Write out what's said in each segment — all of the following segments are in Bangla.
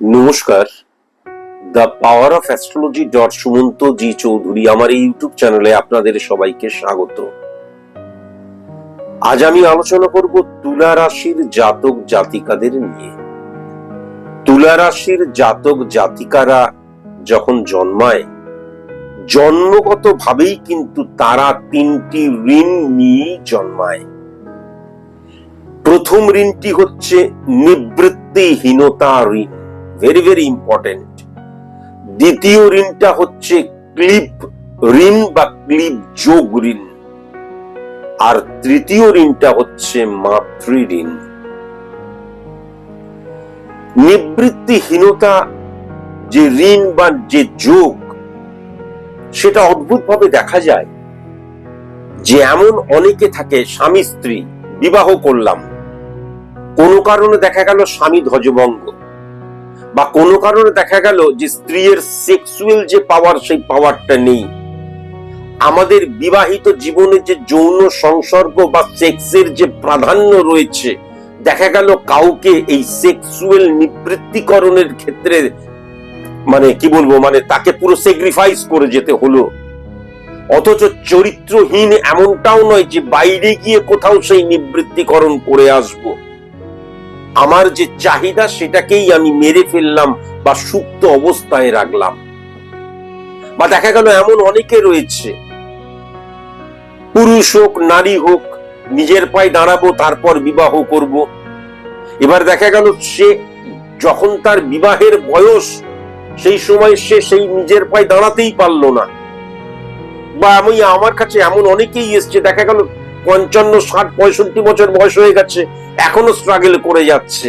নমস্কার। The power of astrology dot Sumanta ji Chowdhury আমার এই ইউটিউব চ্যানেলে আপনাদের সবাইকে স্বাগত। আজ আমি আলোচনা করব তুলা রাশির জাতক জাতিকাদের নিয়ে। তুলা রাশির জাতক জাতিকারা যখন জন্মায় জন্মগত ভাবেই কিন্তু তারা তিনটি ঋণ নিয়ে জন্মায়। প্রথম ঋণটি হচ্ছে নিবৃত্তিহীনতা ঋণ। ভেরি ভেরি ইম্পর্টেন্ট দ্বিতীয় ঋণটা হচ্ছে ক্লিপ ঋণ বা ক্লিপ যোগ ঋণ। আর তৃতীয় ঋণটা হচ্ছে মাতৃ ঋণ নিবৃত্তিহীনতা যে ঋণ বা যে যোগ, সেটা অদ্ভুতভাবে দেখা যায় যে এমন অনেকে থাকে স্বামী স্ত্রী বিবাহ করলাম, কোনো কারণে দেখা গেল স্বামী ধ্বজভঙ্গ। বা কোনো কারণে দেখা গেল যে স্ত্রীর সেক্সুয়াল যে পাওয়ার সেই পাওয়ারটা নেই। আমাদের বিবাহিত জীবনে যে যৌন সংসর্গ বা সেক্সের যে প্রাধান্য রয়েছে, দেখা গেল কাউকে এই সেক্সুয়াল নিবৃত্তিকরণের ক্ষেত্রে মানে কি বলব মানে তাকে পুরো স্যাক্রিফাইস করে যেতে হলো। অথচ চরিত্রহীন এমনটাও নয় যে বাইরে গিয়ে কোথাও সেই নিবৃত্তিকরণ করে আসব। আমার যে চাহিদা সেটাকেই আমি মেরে ফেললাম বা সুপ্ত অবস্থায় রাখলাম। বা দেখা গেল এমন অনেকে রয়েছে। পুরুষ হোক, নারী হোক, নিজের পায়ে দাঁড়াবো, তারপর বিবাহ করব। এবার দেখা গেল সে যখন তার বিবাহের বয়স, সেই সময় সে সেই নিজের পায়ে দাঁড়াতেই পারল না। বা আমি, আমার কাছে এমন অনেকেই এসছে, দেখা গেল পঞ্চান্ন, ষাট, পঁয়ষট্টি বছর বয়স হয়ে গেছে, এখনও স্ট্রাগল করে যাচ্ছে।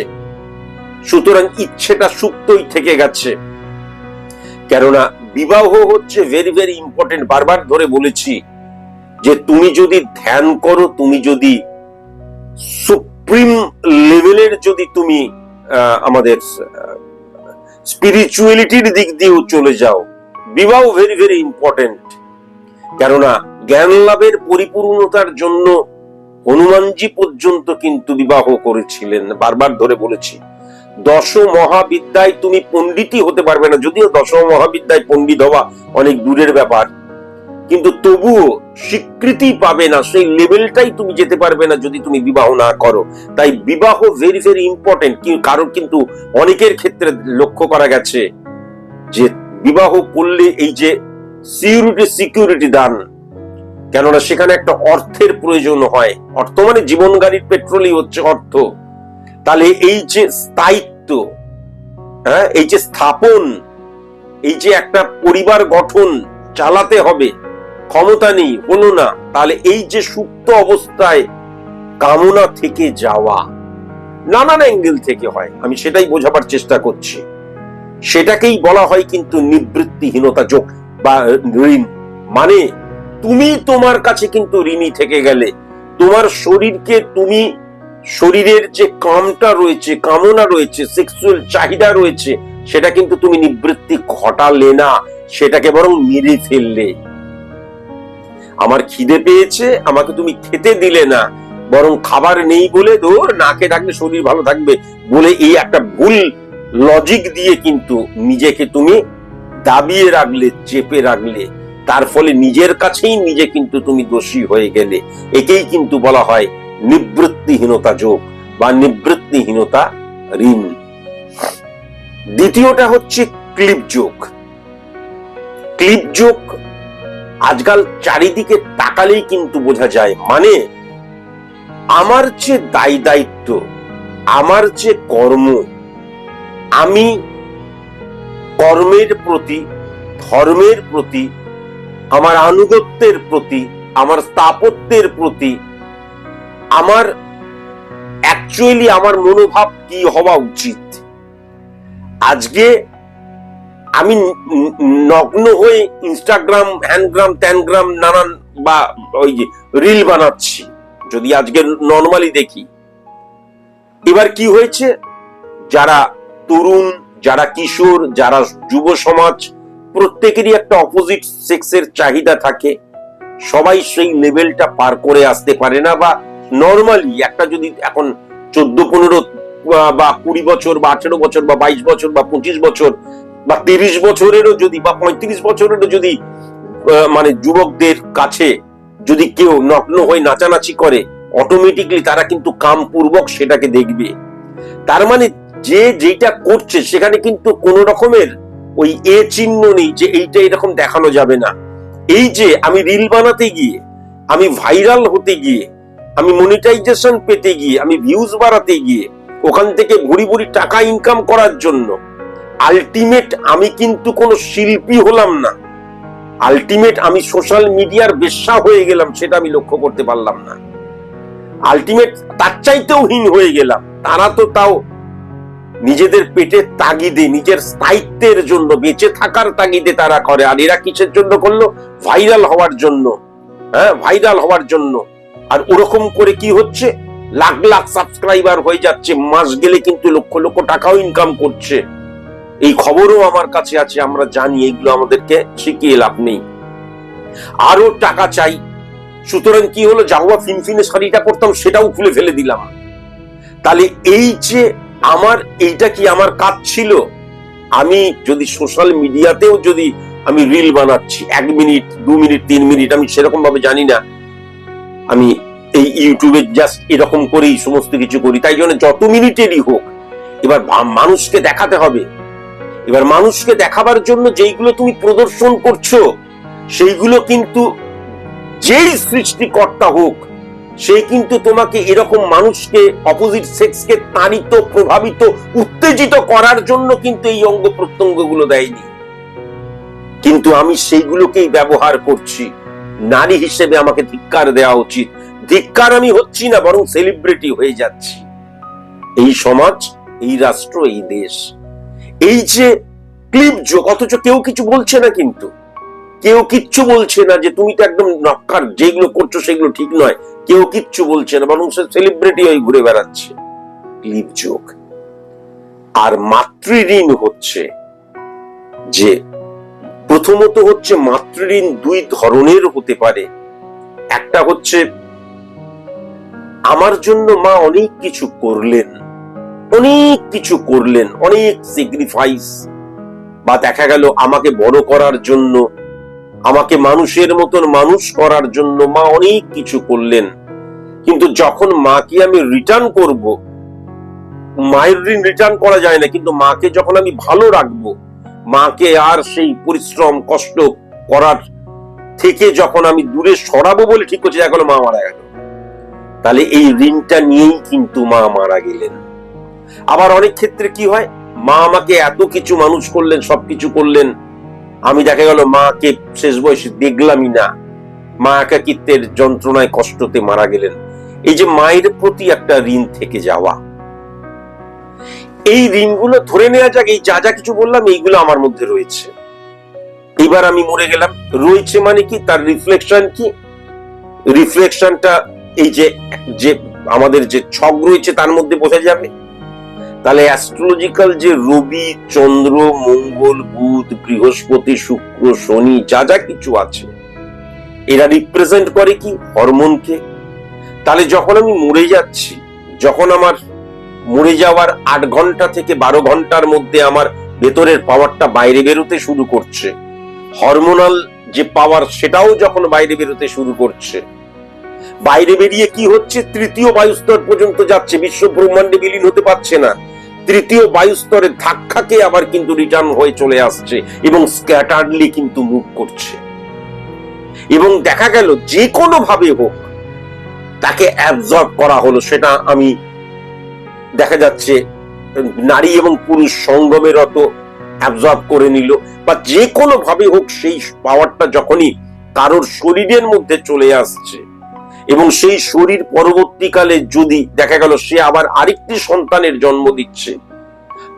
সুতরাং ইচ্ছেটা সুপ্তই থেকে গেছে। কেননা বিবাহ হচ্ছে ভেরি ভেরি ইম্পর্টেন্ট বারবার ধরে বলেছি যে তুমি যদি ধ্যান করো, তুমি যদি সুপ্রিম লেভেলের যদি তুমি আমাদের স্পিরিচুয়ালিটির দিক দিয়েও চলে যাও, বিবাহ ভেরি ভেরি ইম্পর্টেন্ট কেননা জ্ঞান লাভের পরিপূর্ণতার জন্য হনুমানজি পর্যন্ত কিন্তু বিবাহ করেছিলেন। বারবার ধরে বলেছি দশ মহাবিদ্যায় তুমি পণ্ডিতই হতে পারবে না। যদিও দশ মহাবিদ্যায় পণ্ডিত হওয়া অনেক দূরের ব্যাপার, কিন্তু তবুও স্বীকৃতি পাবে না। সেই লেভেলটাই তুমি যেতে পারবে না যদি তুমি বিবাহ না করো। তাই বিবাহ ভেরি ভেরি ইম্পর্টেন্ট কারণ কিন্তু অনেকের ক্ষেত্রে লক্ষ্য করা গেছে যে বিবাহ করলে এই যে সিকিউরিটি সিকিউরিটি দান কেননা সেখানে একটা অর্থের প্রয়োজন হয়। অর্থ মানে জীবন গাড়ির পেট্রোলই হচ্ছে অর্থ। তাহলে এই যে স্থায়িত্ব হ্যাঁ এই যে স্থাপন, এই যে একটা পরিবার গঠন চালাতে হবে, ক্ষমতা নেই, হলো না, তাহলে এই যে সুপ্ত অবস্থায় কামনা থেকে যাওয়া, নানান অ্যাঙ্গেল থেকে হয়। আমি সেটাই বোঝাবার চেষ্টা করছি। সেটাকেই বলা হয় কিন্তু নিবৃত্তিহীনতা যোগ বা ঋণ। মানে তুমি তোমার কাছে কিন্তু ঋণী থেকে গেলে। তোমার শরীরকে তুমি শরীরের যে কামটা রয়েছে, কামনা রয়েছে সেক্সুয়াল চাহিদা রয়েছে, সেটা কিন্তু তুমি নিবৃত্তি ঘটালে না, সেটাকে বরং মেরে ফেললে। আমার খিদে পেয়েছে, আমাকে তুমি খেতে দিলে না, বরং খাবার নেই বলে দোর না খেয়ে থাকলে শরীর ভালো থাকবে বলে এই একটা ভুল লজিক দিয়ে কিন্তু নিজেকে তুমি দাবিয়ে রাখলে, চেপে রাখলে। তার ফলে নিজের কাছেই নিজে কিন্তু তুমি দোষী হয়ে গেলে। একেই কিন্তু বলা হয় নিবৃত্তিহীনতা যোগ বা নিবৃত্তিহীনতা ঋণ। দ্বিতীয়টা হচ্ছে ক্লিপ যোগ। ক্লিপ যোগ আজকাল চারিদিকে তাকালেই কিন্তু বোঝা যায় মানে আমার যে দায় দায়িত্ব, আমার যে কর্ম, আমি কর্মের প্রতি, ধর্মের প্রতি আমার আনুগত্যের প্রতি, আমার স্থাপত্যের প্রতি, আমার অ্যাকচুয়ালি আমার মনোভাব কি হওয়া উচিত? আজকে আমি নগ্ন হয়ে ইনস্টাগ্রাম হ্যান্ডগ্রাম ট্যানগ্রাম নানান বা ওই যে রিল বানাচ্ছি। যদি আজকে নর্মালি দেখি। এবার কি হয়েছে? যারা তরুণ, যারা কিশোর, যারা যুব সমাজ প্রত্যেকেরই একটা অপোজিট সেক্সের চাহিদা থাকে। সবাই সেই লেভেলটা পার করে আসতে পারে না বা নর্মালি একটা যদি এখন চোদ্দ, পনেরো বা কুড়ি বছর বা আঠেরো বছর বা বাইশ বছর বা পঁচিশ বছর বা তিরিশ বছরেরও যদি বা পঁয়ত্রিশ বছরেরও যদি মানে যুবকদের কাছে যদি কেউ নগ্ন হয়ে নাচানাচি করে অটোমেটিকলি তারা কিন্তু কামপূর্বক সেটাকে দেখবে। তার মানে যে যেটা করছে, সেখানে কিন্তু কোনো রকমের ওই এ চিহ্ন নেই যে এইটা এরকম দেখানো যাবে না। এই যে আমি রিল বানাতে গিয়ে, আমি ভাইরাল হতে গিয়ে, আমি মনিটাইজেশন পেতে গিয়ে, আমি ভিউজ বাড়াতে গিয়ে, ওখান থেকে ভুড়ি ভুড়ি টাকা ইনকাম করার জন্য আলটিমেট আমি কিন্তু কোনো শিল্পী হলাম না। আলটিমেট আমি সোশ্যাল মিডিয়ার বেশ্যা হয়ে গেলাম, সেটা আমি লক্ষ্য করতে পারলাম না। আলটিমেট তার চাইতেও হীন হয়ে গেলাম। তারা তো তাও নিজেদের পেটের তাগিদে, নিজের স্থায়িত্বের জন্য, বেঁচে থাকার তাগিদে তারা করে। আর এরা কিসের জন্য করল? ভাইরাল হওয়ার জন্য। হ্যাঁ ভাইরাল হওয়ার জন্য। আর ওরকম করে কি হচ্ছে? লাখ লাখ সাবস্ক্রাইবার হয়ে যাচ্ছে। মাস গেলে কিন্তু লক্ষ লক্ষ টাকাও ইনকাম করছে। এই খবরও আমার কাছে আছে, আমরা জানি এগুলো আমাদেরকে শিখিয়ে লাভ নেই। আরও টাকা চাই। সুতরাং কি হলো? জাহুয়া ফিনফিনে শাড়িটা পরতাম, সেটাও খুলে ফেলে দিলাম। তাহলে এই যে আমার এইটা কি আমার কাজ ছিল? আমি যদি সোশ্যাল মিডিয়াতেও যদি আমি রিল বানাচ্ছি, এক মিনিট, দু মিনিট, তিন মিনিট, আমি সেরকম ভাবে জানি না। আমি এই ইউটিউবে জাস্ট এরকম করেই সমস্ত কিছু করি। তাই জন্য যত মিনিটেরই হোক, এবার মানুষকে দেখাতে হবে। এবার মানুষকে দেখাবার জন্য যেইগুলো তুমি প্রদর্শন করছ, সেইগুলো কিন্তু যেই সৃষ্টিকর্তা হোক সে কিন্তু তোমাকে এরকম মানুষকে অপোজিট সেক্সকে তাড়িত, প্রভাবিত, উত্তেজিত করার জন্য কিন্তু এই অঙ্গ প্রত্যঙ্গগুলো দেয়নি। কিন্তু আমি সেইগুলোকেই ব্যবহার করছি। নারী হিসেবে আমাকে ধিক্কার দেওয়া উচিত। ধিক্কার আমি হচ্ছি না, বরং সেলিব্রিটি হয়ে যাচ্ছি। এই সমাজ, এই রাষ্ট্র, এই দেশ। এই যে ক্লিপ যোগ, অথচ কেউ কিছু বলছে না কিন্তু। কেউ কিচ্ছু বলছে না যে তুমি তো একদম নক্কার যেগুলো করছ সেগুলো ঠিক নয়। কেউ কিচ্ছু বলছে না সে সেলিব্রিটি হয়ে ঘুরে বেড়াচ্ছে। ক্লিপ যোগ আর মাতৃঋণ হচ্ছে যে, প্রথমত হচ্ছে মাতৃঋণ দুই ধরনের হতে পারে। একটা হচ্ছে, আমার জন্য মা অনেক কিছু করলেন, অনেক কিছু করলেন, অনেক স্যাক্রিফাইস বা দেখা গেল আমাকে বড় করার জন্য আমাকে মানুষের মতন মানুষ করার জন্য মা অনেক কিছু করলেন। কিন্তু যখন মাকে আমি রিটার্ন করব, মায়ের ঋণ রিটার্ন করা যায় না, কিন্তু মাকে যখন আমি ভালো রাখব, মাকে আর সেই পরিশ্রম, কষ্ট করার থেকে যখন আমি দূরে সরাবো বলে ঠিক করছি গেলো মা মারা গেল। তাহলে এই ঋণটা নিয়েই কিন্তু মা মারা গেলেন। আবার অনেক ক্ষেত্রে কি হয়, মা আমাকে এত কিছু মানুষ করলেন, সবকিছু করলেন আমি দেখা গেল মাকে শেষ বয়সে দেখলামই না। মা একাকিত্বের যন্ত্রণায় কষ্টতে মারা গেলেন। এই যে মায়ের প্রতি একটা ঋণ থেকে যাওয়া। এই ঋণগুলো ধরে নেওয়া যাক, এই যা যা কিছু বললাম, এইগুলো আমার মধ্যে রয়েছে। এবার আমি মরে গেলাম। রয়েছে মানে কি? তার রিফ্লেকশন কি? রিফ্লেকশনটা এই যে যে আমাদের যে ছক রয়েছে তার মধ্যে বোঝা যাবে। তাহলে অ্যাস্ট্রোলজিক্যাল যে রবি, চন্দ্র, মঙ্গল, বুধ, বৃহস্পতি, শুক্র, শনি, যা যা কিছু আছে, এরা রিপ্রেজেন্ট করে কি? হরমোনকে। তাহলে যখন আমি মরে যাচ্ছি, যখন আমার মরে যাওয়ার আট ঘণ্টা থেকে বারো ঘণ্টার মধ্যে আমার ভেতরের পাওয়ারটা বাইরে বেরোতে শুরু করছে হরমোনাল যে পাওয়ার সেটাও যখন বাইরে বেরোতে শুরু করছে, বাইরে বেরিয়ে কি হচ্ছে? তৃতীয় বায়ুস্তর পর্যন্ত যাচ্ছে, বিশ্ব ব্রহ্মাণ্ডে বিলীন হতে পারছে না। তৃতীয় বায়ুস্তরের ধাক্কাকে আবার কিন্তু রিটার্ন হয়ে চলে আসছে এবং স্ক্যাটারলি কিন্তু মুভ করছে। এবং দেখা গেল যে কোনো ভাবে হোক, তাকে অ্যাবজর্ব করা হলো, সেটা আমি দেখা যাচ্ছে নারী এবং পুরুষ সঙ্গমের অত অ্যাবজর্ব করে নিল বা যে কোনো ভাবে হোক সেই পাওয়ারটা যখনই কারোর শরীরের মধ্যে চলে আসছে এবং সেই শরীর পরবর্তীকালে যদি দেখা গেল সে আবার আরেকটি সন্তানের জন্ম দিচ্ছে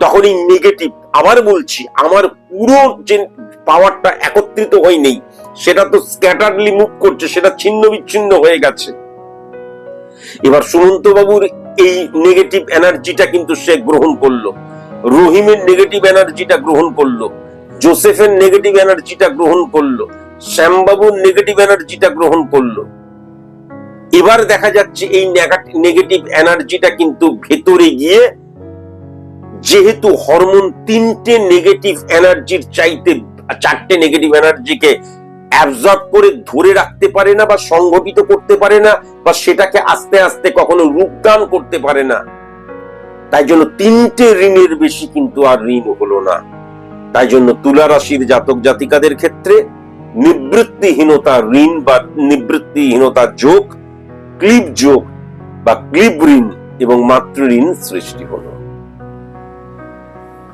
তখন এই নেগেটিভ আবার বলছি, আমার পুরো যে পাওয়ারটা একত্রিত হয় নেই সেটা তো স্ক্যাটারলি মুভ করছে, সেটা ছিন্ন বিচ্ছিন্ন হয়ে গেছে। এবার সুমন্ত বাবুর এই নেগেটিভ এনার্জিটা কিন্তু সে গ্রহণ করল। রহিমের নেগেটিভ এনার্জিটা গ্রহণ করল। জোসেফের নেগেটিভ এনার্জিটা গ্রহণ করল। শ্যামবাবুর নেগেটিভ এনার্জিটা গ্রহণ করল। এবার দেখা যাচ্ছে এই নেগেটিভ এনার্জিটা কিন্তু ভেতরে গিয়ে, যেহেতু হরমোন তিনটে নেগেটিভ এনার্জির চাইতে, চারটে নেগেটিভ এনার্জিকে অ্যাবজর্ব করে ধরে রাখতে পারে না বা সংগঠিত করতে পারে না বা সেটাকে আস্তে আস্তে কখনো রূপদান করতে পারে না, তাই জন্য তিনটে ঋণের বেশি কিন্তু আর ঋণ হলো না। তাই জন্য তুলা রাশির জাতক জাতিকাদের ক্ষেত্রে নিবৃত্তিহীনতা ঋণ বা নিবৃত্তিহীনতা যোগ ক্লিপ যোগ বা ক্লিপ ঋণ এবং মাতৃ ঋণ সৃষ্টি হলো।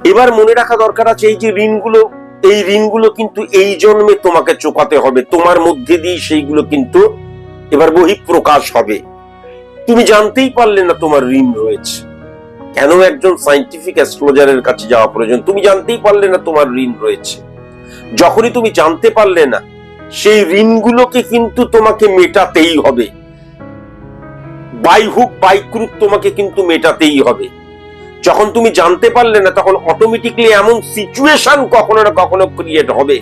এবার মনে রাখা দরকার আছে, এই যে ঋণগুলো, এই ঋণগুলো কিন্তু এই জন্মে তোমাকে চোকাতে হবে। তোমার মধ্যে দিয়ে সেইগুলো কিন্তু এবার বহিঃপ্রকাশ হবে। তুমি জানতেই পারলে না তোমার ঋণ রয়েছে। কেন একজন সাইন্টিফিক অ্যাস্ট্রোলজারের কাছে যাওয়া প্রয়োজন? তুমি জানতেই পারলে না তোমার ঋণ রয়েছে। যখনই তুমি জানতে পারলে না, সেই ঋণগুলোকে কিন্তু তোমাকে মেটাতেই হবে। বাই হুক, বাই ক্রুক তোমাকে কিন্তু মেটাতেই হবে। যখন তুমি জানতে পারলে না, তখন অটোমেটিকলি এমন সিচুয়েশন কখনো না কখনো ক্রিয়েট হবে।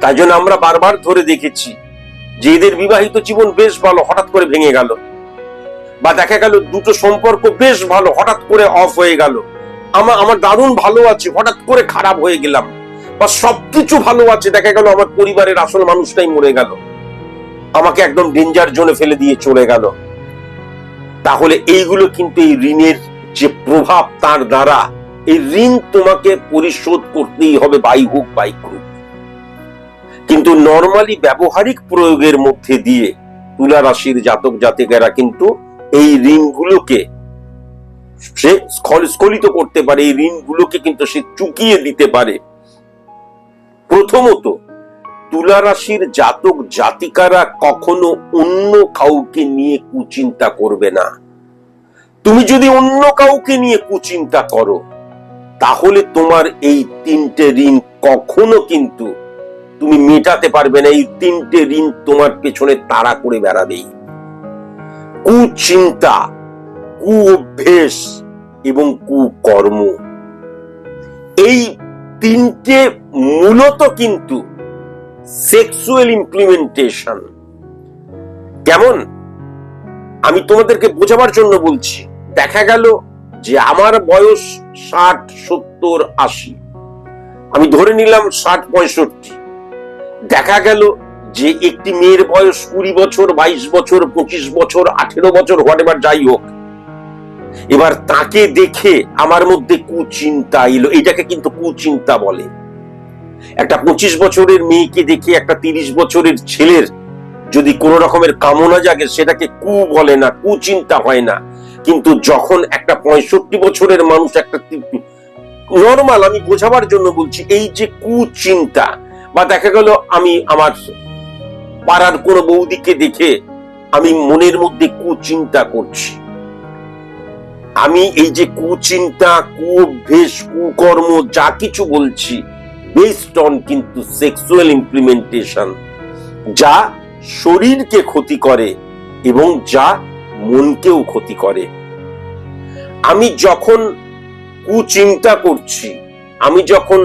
তাই জন্য আমরা বারবার ধরে দেখেছি, যে এদের বিবাহিত জীবন বেশ ভালো, হঠাৎ করে ভেঙে গেল। বা দেখা গেল দুটো সম্পর্ক বেশ ভালো, হঠাৎ করে অফ হয়ে গেল। আমার আমার দারুণ ভালো আছে, হঠাৎ করে খারাপ হয়ে গেলাম। বা সবকিছু ভালো আছে, দেখা গেল আমার পরিবারের আসল মানুষটাই মরে গেল। আমাকে একদম ডেঞ্জার জোনে ফেলে দিয়ে চলে গেল। তাহলে এইগুলো কিন্তু এই ঋণের যে প্রভাব তার দ্বারা, এই ঋণ তোমাকে পরিশোধ করতেই হবে বাই হোক বাই ক্রুক কিন্তু নর্মালি ব্যবহারিক প্রয়োগের মধ্যে দিয়ে তুলা রাশির জাতক জাতিকেরা কিন্তু এই ঋণগুলোকে সে স্খল- স্খলিত করতে পারে, এই ঋণগুলোকে কিন্তু সে চুকিয়ে দিতে পারে। প্রথমত তুলা রাশির জাতক জাতিকারা কখনো অন্য কাউকে নিয়ে কুচিন্তা করবে না। তুমি যদি অন্য কাউকে নিয়ে কুচিন্তা করো, তাহলে তোমার এই তিনটে ঋণ কখনো কিন্তু তুমি মেটাতে পারবে না। এই তিনটে ঋণ তোমার পেছনে তাড়া করে বেড়াবেই। কুচিন্তা কু অভ্যেস এবং কুকর্ম, এই তিনটে মূলত কিন্তু সেক্সুয়াল ইমপ্লিমেন্টেশন কেমন? আমি তোমাদেরকে বোঝাবার জন্য বলছি। দেখা গেল যে আমার বয়স ষাট, সত্তর, আশি। আমি ধরে নিলাম ষাট, পঁয়ষট্টি। দেখা গেল যে একটি মেয়ের বয়স কুড়ি বছর, বাইশ বছর, পঁচিশ বছর, আঠেরো বছর হোয়াট এবার যাই হোক। এবার তাকে দেখে আমার মধ্যে কুচিন্তা এলো। এটাকে কিন্তু কুচিন্তা বলে। একটা পঁচিশ বছরের মেয়েকে দেখে একটা তিরিশ বছরের ছেলের যদি কোন রকমের কামনা জাগে, সেটাকে কু বলে না কুচিন্তা হয় না। কিন্তু যখন একটা পঁয়ষট্টি বছরের মানুষ একটা নর্মাল আমি বোঝাবার জন্য বলছি, এই যে কুচিন্তা বা দেখা গেল আমি আমার পাড়ার কোনো বৌদিকে দেখে আমি মনের মধ্যে কুচিন্তা করছি। আমি এই যে কুচিন্তা কু অভ্যেস কুকর্ম যা কিছু বলছি বেসড অন কিন্তু সেক্সুয়াল ইমপ্লিমেন্টেশন যা শরীরকে ক্ষতি করে এবং যা মনকেও ক্ষতি করে। আমি যখন কুচিন্তা করছি, আমি যখন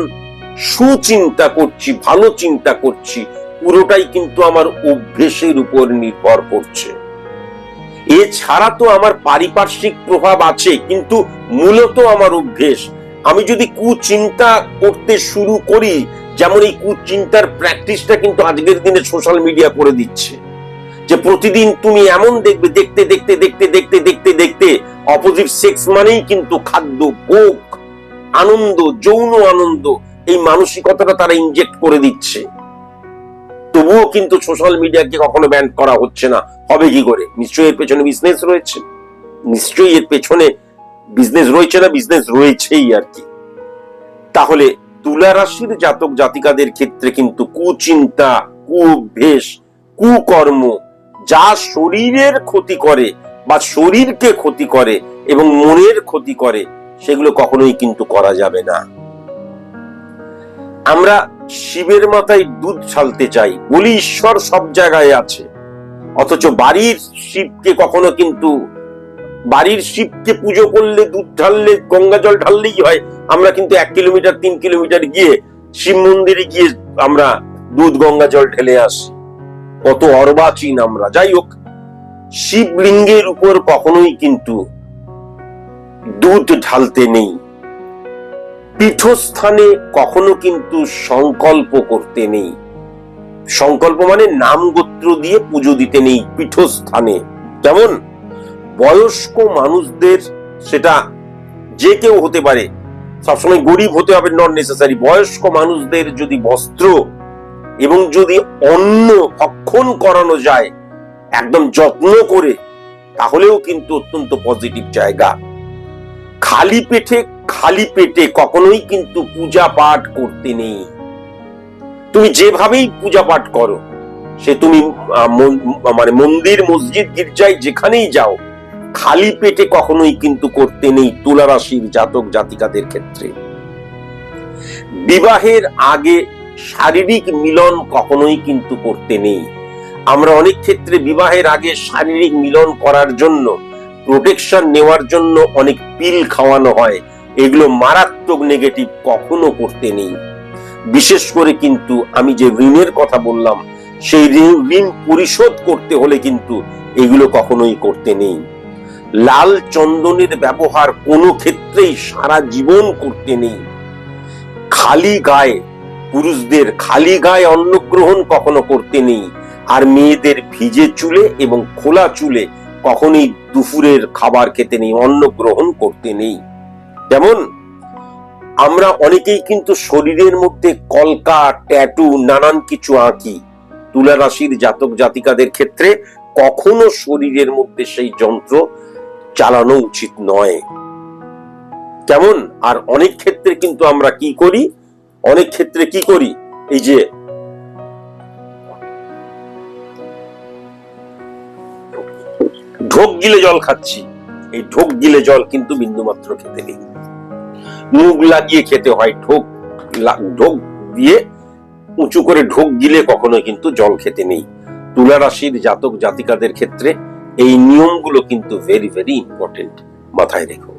সুচিন্তা করছি, ভালো চিন্তা করছি, পুরোটাই কিন্তু আমার অভ্যেসের উপর নির্ভর করছে। এছাড়া তো আমার পারিপার্শ্বিক প্রভাব আছে, কিন্তু মূলত আমার অভ্যেস আমি যদি কুচিন্তা করতে শুরু করি, যেমন এই কুচিন্তার প্র্যাকটিসটা কিন্তু আজকের দিনে সোশ্যাল মিডিয়া করে দিচ্ছে। যে প্রতিদিন তুমি এমন দেখবে, দেখতে দেখতে দেখতে দেখতে দেখতে দেখতে অপোজিট সেক্স মানেই কিন্তু খাদ্য, ভোগ, আনন্দ, যৌন আনন্দ, এই মানসিকতাটা তারা ইনজেক্ট করে দিচ্ছে। তবুও কিন্তু সোশ্যাল মিডিয়াকে কখনো ব্যান করা হচ্ছে না। হবে কি করে? নিশ্চয়ই এর পেছনে বিজনেস রয়েছে। নিশ্চয়ই এর পেছনে বিজনেস রয়েছে না বিজনেস রয়েছেই আর কি। তাহলে তুলা রাশির জাতক জাতিকাদের ক্ষেত্রে কিন্তু কুচিন্তা কুঅভ্যেস কুকর্ম যা শরীরের ক্ষতি করে বা শরীরকে ক্ষতি করে এবং মনের ক্ষতি করে, সেগুলো কখনোই কিন্তু করা যাবে না। আমরা শিবের মাথায় দুধ ছালতে চাই, বলি ঈশ্বর সব জায়গায় আছে। অথচ বাড়ির শিবকে কখনো কিন্তু বাড়ির শিবকে পুজো করলে দুধ ঢাললে, গঙ্গা জল ঢাললেই হয়। আমরা কিন্তু এক কিলোমিটার, তিন কিলোমিটার গিয়ে শিব মন্দিরে গিয়ে আমরা দুধ, গঙ্গা জল ঢেলে আসি। কত অর্বাচীন আমরা। যাই হোক, শিবলিঙ্গের উপর কখনোই কিন্তু দুধ ঢালতে নেই। পীঠস্থানে কখনো কিন্তু সংকল্প করতে নেই। সংকল্প মানে নাম গোত্র দিয়ে পুজো দিতে নেই পীঠস্থানে। যেমন বয়স্ক মানুষদের সেটা যে কেউ হতে পারে, সবসময় গরিব হতে হবে নন নেসেসারি বয়স্ক মানুষদের যদি বস্ত্র এবং যদি অন্ন ভক্ষণ করানো যায় একদম যত্ন করে, তাহলেও কিন্তু অত্যন্ত পজিটিভ জায়গা। খালি পেটে খালি পেটে কখনোই কিন্তু পূজা পাঠ করতে নেই। তুমি যেভাবেই পূজা পাঠ করো, সে তুমি মানে মন্দির, মসজিদ, গির্জায় যেখানেই যাও খালি পেটে কখনোই কিন্তু করতে নেই তুলা রাশির জাতক জাতিকাদের ক্ষেত্রে। বিবাহের আগে শারীরিক মিলন কখনোই কিন্তু করতে নেই। আমরা অনেক ক্ষেত্রে বিবাহের আগে শারীরিক মিলন করার জন্য প্রোটেকশন নেওয়ার জন্য অনেক পিল খাওয়ানো হয়। এগুলো মারাত্মক নেগেটিভ কখনো করতে নেই। বিশেষ করে কিন্তু আমি যে ঋণের কথা বললাম, সেই ঋণ ঋণ পরিশোধ করতে হলে কিন্তু এগুলো কখনোই করতে নেই। লাল চন্দনের ব্যবহার কোনো ক্ষেত্রেই সারা জীবন করতে নেই। খালি গায়ে, পুরুষদের খালি গায়ে অন্নগ্রহণ কখনো করতে নেই। আর মেয়েদের ভিজে চুলে এবং খোলা চুলে কখনোই দুপুরের খাবার খেতে নেই, অন্নগ্রহণ করতে নেই। যেমন, আমরা অনেকেই কিন্তু শরীরের মধ্যে কলকা, ট্যাটু, নানান কিছু আঁকি। তুলা রাশির জাতক জাতিকাদের ক্ষেত্রে কখনো শরীরের মধ্যে সেই যন্ত্র চালানো উচিত নয়। কেমন? আর অনেক ক্ষেত্রে কিন্তু আমরা কি করি? অনেক ক্ষেত্রে কি করি? এই যে ঢোক গিলে জল খাচ্ছি। এই ঢোক গিলে জল কিন্তু বিন্দুমাত্র খেতে নেই। মুখ লাগিয়ে খেতে হয় ঢোক। ঢোক দিয়ে উঁচু করে ঢোক গিলে কখনো কিন্তু জল খেতে নেই। তুলা রাশির জাতক জাতিকাদের ক্ষেত্রে এই নিয়মগুলো কিন্তু ভেরি ভেরি ইম্পর্টেন্ট মাথায় রেখো।